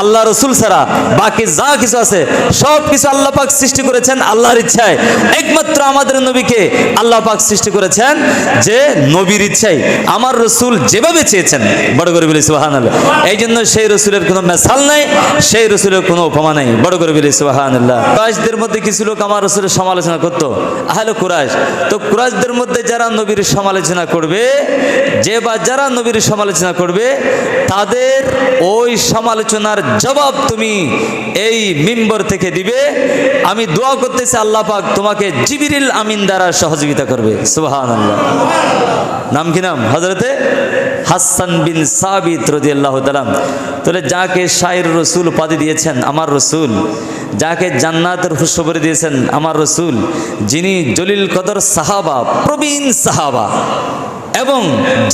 আল্লাহ রসুল ছাড়া বাকি যা কিছু আছে, সব কিছু আল্লাহ পাক সৃষ্টি করেছেন আল্লাহর ইচ্ছায়। একমাত্র আমাদের নবীকে আল্লাহ পাক সৃষ্টি করেছেন যে নবীর ইচ্ছায়। আমার রসুল যেভাবে চেয়েছেন, বড় করে বলি সুবাহান এই জন্য সেই রসুলের কোনো মেসাল নাই, সেই রসুলের কোনো উপমা নেই, বড় করে বলি সুবাহান আল্লাহ কুরাইশদের মধ্যে কিছু লোক আমার রসুলের সমালোচনা করতো, আহলে কুরাইশ। তো কুরাইশদের মধ্যে যারা নবীর সমালোচনা করবে, যে বা যারা নবীর সমালোচনা করবে, তাদের ওই সমালোচনার জবাব তুমি এই মিম্বর থেকে দিবে। আমি দোয়া করতেছি আল্লাহ পাক তোমাকে জিবিরিল আমিন দ্বারা সহযোগিতা করবে। সুবাহান আল্লাহ নাম কি নাম? হজরতে হাসান বিন সাবিত রদি আল্লাহ তালাম তাহলে যাকে শাহির রসুল উপাধি দিয়েছেন, আমার রসুল, যাকে জান্নাতের খুশবরি দিয়েছেন, আমার রসুল, যিনি জলিল কদর সাহাবা, প্রবীণ সাহাবা। এবং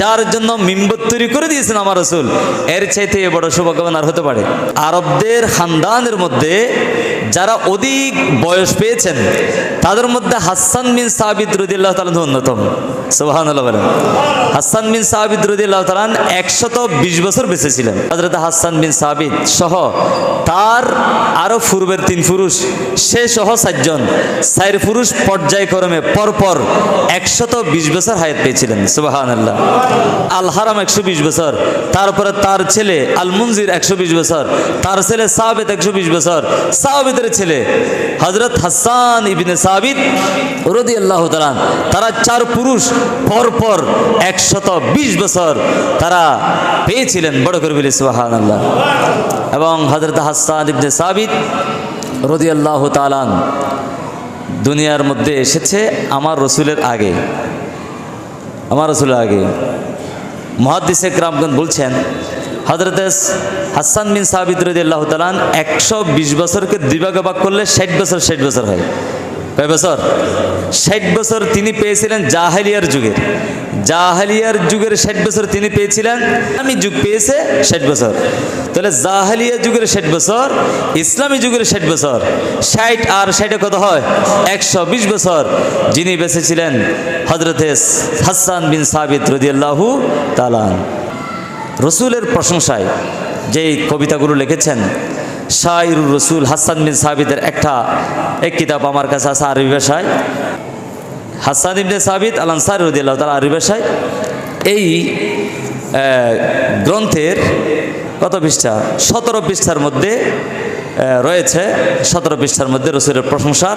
যার জন্য মিম্বর তৈরি করে দিয়েছেন আমার রসুল, এর চাইতে বড় সৌভাগ্যবান আর হতে পারে। আরবদের হান্দানের মধ্যে যারা অধিক বয়স পেয়েছেন, তাদের মধ্যে হাসান বিন সাবিদ রুদিল্লাহ তালন অন্যতম। হাসান বিন একশত বিশ বছর ছিলেন। হাসান বিন সহ তার আরও পূর্বের তিন পুরুষ, সে সহ চার পর্যায়ক্রমে বিশ বছর হায়াত পেয়েছিলেন। আল্লাহ একশো বিশ বছর তারপরে তার ছেলে আল মুনজির একশো বিশ বছর, তার ছেলে সাহাবেদ একশো বিশ বছর সাহাবেদের ছেলে হজরত হাসান ইবিনে সাবিদ রদি আল্লাহ তারা চার পুরুষ পরপর একশত বিশ বছর তারা পেয়েছিলেন, বড় করে বলি আল্লাহ এবং হজরত হাসান ইবনে সাবিদ রদি আল্লাহ তালান দুনিয়ার মধ্যে এসেছে আমার রসুলের আগে। আমার রসুলের আগে। মহাদিসে গ্রামগঞ্জ বলছেন হজরত হাসান বিন সাবিদ রদি আল্লাহ তালান একশো বিশ বছরকে দুই ভাগে ভাগ করলে ষাট বছর ষাট বছর হয়। কয় বছর? ষাট বছর তিনি পেয়েছিলেন জাহালিয়ার যুগের। জাহালিয়ার যুগের ষাট বছর তিনি পেয়েছিলেন আমি যুগ পেয়েছে ষাট বছর। তাহলে জাহালিয়া যুগের ষাট বছর, ইসলামী যুগের ষাট বছর, ষাট আর ষাটে কত হয়? একশো বিশ বছর। যিনি বেঁচেছিলেন হজরতে হাসান বিন সাবিত রদিয়াল্লাহু তালান রসুলের প্রশংসায় যেই কবিতাগুলো লিখেছেন শাহিরুর রসুল হাসান বিন সাবিদের একটা, এক কিতাব আমার কাছে আছে আরবি ভাষায়। হাসান ইবনে সাবিদ আল আনসার রদিয়াল্লাহ তালা আরবি ভাষায়। এই গ্রন্থের কত পৃষ্ঠা? সতেরো পৃষ্ঠার মধ্যে রয়েছে। সতেরো পৃষ্ঠার মধ্যে রসুলের প্রশংসার।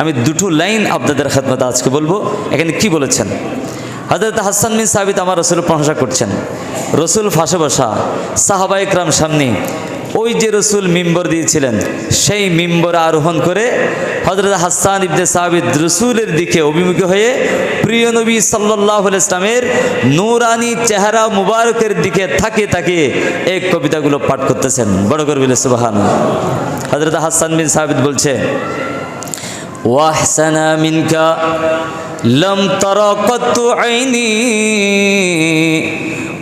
আমি দুটো লাইন আপনাদের খেদমতে আজকে বলব। এখানে কি বলেছেন? হজরত হাসান বিন সাবিত আমার রসুলের প্রশংসা করছেন। রসুল ফাঁসে বসা সাহাবা ইকরাম সামনে ওই যে রসুল মিম্বর দিয়েছিলেন, সেই মিম্বর আরোহণ করে হজরত হাসান ইবনে সাবিদ রসুলের দিকে অভিমুখী হয়ে প্রিয় নবী সাল্লাহ ইসলামের নূরানি চেহারা মুবারকের দিকে থাকে তাকে এই কবিতাগুলো পাঠ করতেছেন। বড় করবিল সুবাহান হজরত হাসান বিন সাবিদ বলছে ওয়াহসানা মিনকা, লম তরা কত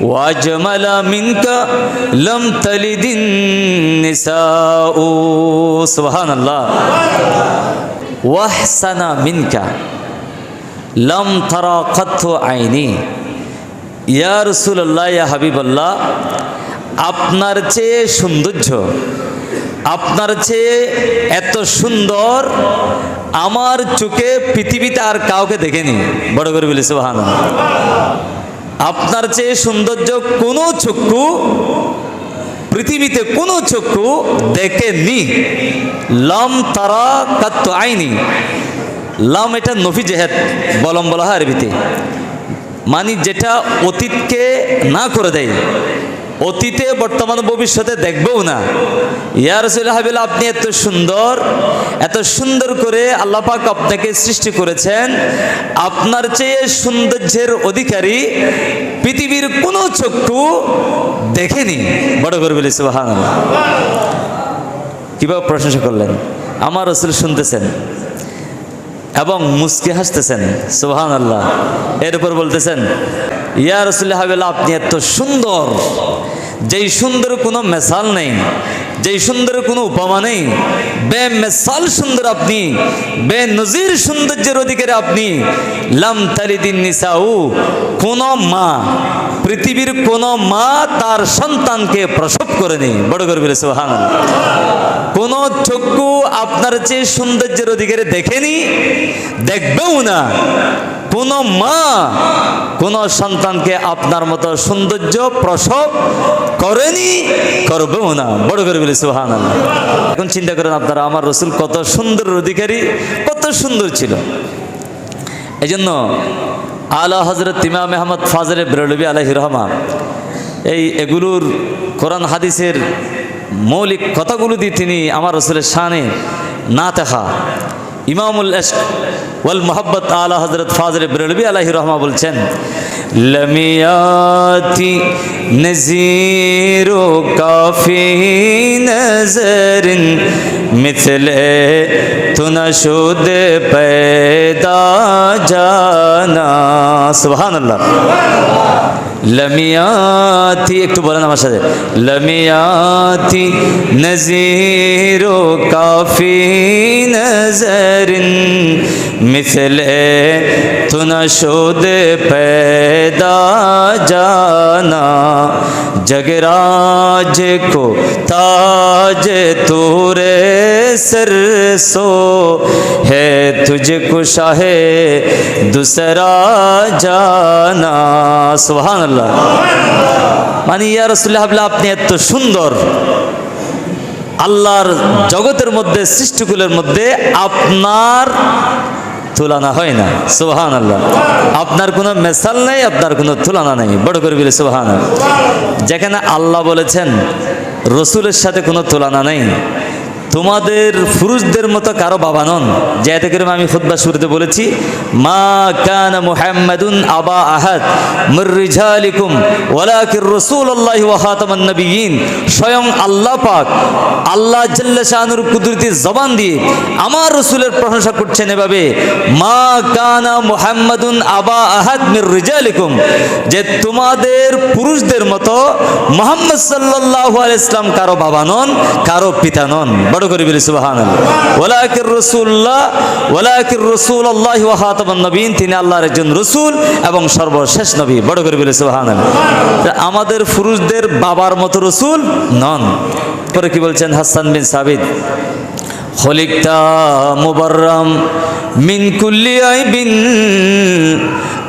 আইনি ওয়াজমাল মিনকা লম তলিদিন নিসাউ সুবহানাল্লাহ ওয়াহসানা মিনকা লম তরা কত আইনি ইয়া রসুল্লাহ ইয়া হাবিবাল্লাহ আপনার চেয়ে সৌন্দর্য, আপনার চেয়ে এত সুন্দর আমার চোখে পৃথিবীতে আর কাউকে দেখেনি। বড় করে বলি সুবাহান আপনার চেয়ে সৌন্দর্য কোনো চক্ষু পৃথিবীতে কোনো চক্ষু দেখেনি লম তারা কাত্ত আইনি। লম এটা নফি জেহেদ বলম বলা হয় আরবিতে। মানে যেটা অতীতকে না করে দেয়। অতীতে বর্তমান ভবিষ্যতে দেখবেও না। ইয়ার হাবিল আপনি এত সুন্দর এত সুন্দর করে আল্লাহ পাক আপনাকে সৃষ্টি করেছেন। আপনার চেয়ে সৌন্দর্যের অধিকারী পৃথিবীর কোনো চক্ষু দেখেনি। বড় করে বলি সুবাহান কীভাবে প্রশংসা করলেন? আমার রসুল শুনতেছেন এবং মুসকে হাসতেছেন সুহান আল্লাহ এর উপর বলতেছেন ইয়া রসুল্লাহ হাবিল্লাহ আপনি এত সুন্দর। যেই সুন্দর কোনো মেশাল নেই, যেই সুন্দর কোনো উপমা নেই বে মেসাল সুন্দর আপনি বে নজির সৌন্দর্যের অধিকারী আপনি, লাম তালিদিন নিসাউ, কোন মা, পৃথিবীর কোনো মা তার সন্তানকে প্রসব করেনি। বড় করে বলে সোহান কোন চক্ষু আপনার চেয়ে সৌন্দর্যের অধিকারে দেখেনি? দেখবেও না। কোন মা, কোন সন্তানকে আপনার মতো সৌন্দর্য প্রসব করেনি, করবেও না। বড় করে বলে সোহান এখন চিন্তা করেন আপনারা, আমার রসুল কত সুন্দর অধিকারী, কত সুন্দর ছিল। এই জন্য আলা হজরত ইমাম আহমদ ফাজরে বেরলবি আলহি রহমান, এই এগুলোর কোরআন হাদিসের মৌলিক কথাগুলো দিয়ে তিনি আমার রসুলের শানে না দেখা ইমামুল এশক ওয়াল মোহাব্বত আলা হজরত ফাজরে বেরলবি আলহি রহমা বলছেন লমিয়াতি নজিরো কাফি নজরিন মিথলে তুনশুদ पैदा জানা। সুবহানাল্লাহ। লমিয়াতি একটু বলেন আমার সাথে। লমিয়াতি নজিরো কাফি নজরিন মিথলে তুনশুদ पैदा জানা जगराज को ताज तूरे सर सो है तुझको शाहे दूसरा जाना সুবহান আল্লাহ মানে ইয়া রসুল্লাহ ভাবলে আপনি এত সুন্দর আল্লাহর জগতের মধ্যে সৃষ্টিকুলের মধ্যে আপনার তুলনা হয় না। সুবহান আল্লাহ আপনার কোনো মেসাল নেই, আপনার কোনো তুলনা নেই। বড় করে বলে সুবহান যেখানে আল্লাহ বলেছেন, রসুলের সাথে কোনো তুলনা নেই। তোমাদের পুরুষদের মতো কারও বাবা নন। যেতে করে আমি খুদ্া শুরুতে বলেছি, মা কান মুহাম্মাদুন আবা আহাদ মুররিজালিকুম ওয়ালাকির রাসূলুল্লাহি ওয়া খাতামান নবিয়িন স্বয়ং আল্লাহ পাক আল্লাহ জাল্লা শানুর কুদরতি জবান দিয়ে আমার রসুলের প্রশংসা করছেন এভাবে, মা কানা মুহাম্মাদুন আবা আহাদ মির রিজালিকুম। যে তোমাদের পুরুষদের মতো মোহাম্মদ সাল্লাল্লাহু আলাইহি কারও বাবা নন, কারও পিতা নন। বড় করে বলি, সুবহানাল্লাহ। ওয়ালাকির রাসূলুল্লাহ, ওয়ালাকির নবীন, তিনি আল্লাহর একজন রসুল এবং সর্বশেষ নবী। বড় করে বলি, সুবহানাল্লাহ। আমাদের পুরুষদের বাবার মতো রসুল নন। পরে কি বলছেন? হাসান বিন সাবিদ খলিকতা মুবাররাম মিন কুল্লি আইবিন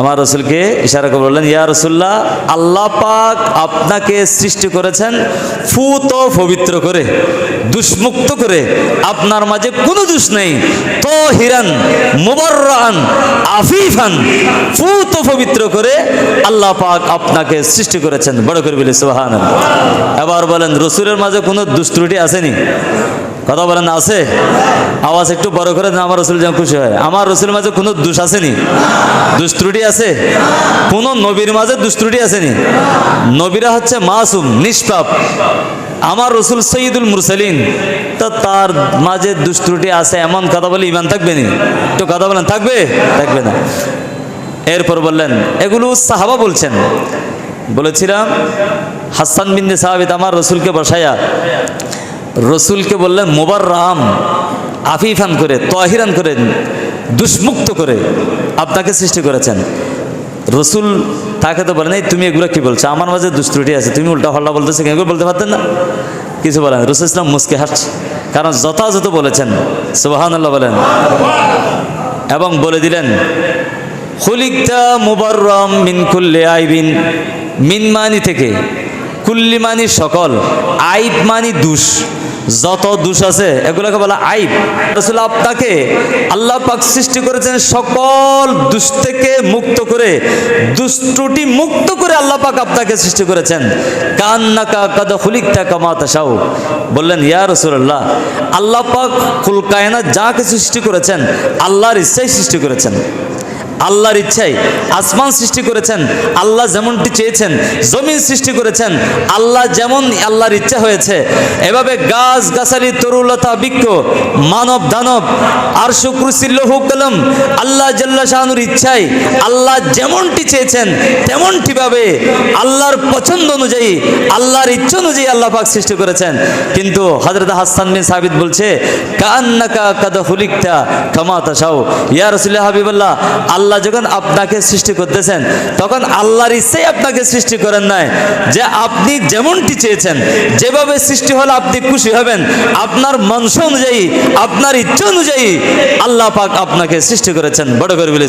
আমার রসুলকে ইশারা করে বললেন, ইয়া রসুল্লাহ আল্লাহ পাক আপনাকে সৃষ্টি করেছেন ফুত পবিত্র করে, দুষ্মুক্ত করে। আপনার মাঝে কোনো দুষ নেই। তো হিরান মুবর্রান, আফিফান, ফুত পবিত্র করে আল্লাহ পাক আপনাকে সৃষ্টি করেছেন। বড় করে বলে সুহান এবার বলেন, রসুলের মাঝে কোনো দুষ্ত্রুটি আসেনি? কথা বলেন আছে? আওয়াজ একটু বড় করে দেন, আমার রসুল যেন খুশি হয়। আমার রসুলের মাঝে কোনো দোষ আসেনি? দুষ্ট্রুটি আছে? কোনো নবীর মাঝে দুষ্ট্রুটি আসেনি? নবীরা হচ্ছে মাসুম, নিষ্পাপ। আমার রসুল সঈদুল মুরসালিন, তো তার মাঝে দুষ্ট্রুটি আছে, এমন কথা বলে ইমান থাকবে নি? একটু কথা বলেন, থাকবে? থাকবে না। এরপর বললেন, এগুলো সাহাবা বলছেন। বলেছিলাম, হাসান বিন্দে সাহাবিদ আমার রসুলকে বসায়া রসুলকে বললেন মোবার রাম আফিফান করে, তহিরান করে, দুষ্মুক্ত করে আপনাকে সৃষ্টি করেছেন। রসুল তাকে তো বলেন, এই তুমি এগুলো কি বলছো? আমার মাঝে দুষ্ট্রুটি আছে, তুমি উল্টা পাল্টা বলতেছো এগুলো বলতে পারতেন না? কিছু বলেন, রসুল ইসলাম মুসকে হাসছে, কারণ যথাযথ বলেছেন। সুবাহান্লাহ বলেন। এবং বলে দিলেন খুলিকটা মুবাররম মিন কুল্লে আইবিন, মিন মানি থেকে, কুল্লি মানি সকল, আইব মানি দুষ। যত দোষ আছে, এগুলোকে বলা আইব। রসুল আপনাকে আল্লাহ পাক সৃষ্টি করেছেন সকল দুষ থেকে মুক্ত করে দুষ্টটি মুক্ত করে আল্লাহ পাক আপনাকে সৃষ্টি করেছেন। কান্নাকা কাদা খুলিকটা কামাতা সাউ বললেন, ইয়া রসুল্লাহ আল্লাহ পাক কুল কায়না যা কিছু সৃষ্টি করেছেন, আল্লাহর ইচ্ছাই সৃষ্টি করেছেন। আল্লাহর ইচ্ছাই আসমান সৃষ্টি করেছেন, আল্লাহ যেমনটি চেয়েছেন, জমিন সৃষ্টি করেছেন, আল্লাহ যেমন আল্লাহর ইচ্ছা হয়েছে। এভাবে গাছ, গাছালি, তরুলতা, বৃক্ষ, মানব, দানব, আর শুক্রুসিল্লহু কলম, আল্লাহ জাল্লা শাহানুর ইচ্ছাই আল্লাহ যেমনটি চেয়েছেন তেমনটিভাবে আল্লাহর পছন্দ অনুযায়ী, আল্লাহর ইচ্ছা অনুযায়ী আল্লাহ পাক সৃষ্টি করেছেন। কিন্তু হজরত হাসান বিন সাবিত বলছে কান্নাকা কাদা হুলিকটা কামাতা সাউ ইয়া রসুল্লাহ হাবিবাল্লাহ আল্লাহ যখন আপনাকে সৃষ্টি করতেছেন, তখন আল্লাহর ইচ্ছাই আপনাকে সৃষ্টি করেন নাই। যে আপনি যেমনটি চেয়েছেন, যেভাবে সৃষ্টি হলে আপনি খুশি হবেন, আপনার মনস অনুযায়ী, আপনার ইচ্ছা অনুযায়ী আল্লাহ পাক আপনাকে সৃষ্টি করেছেন। বড় করে বলে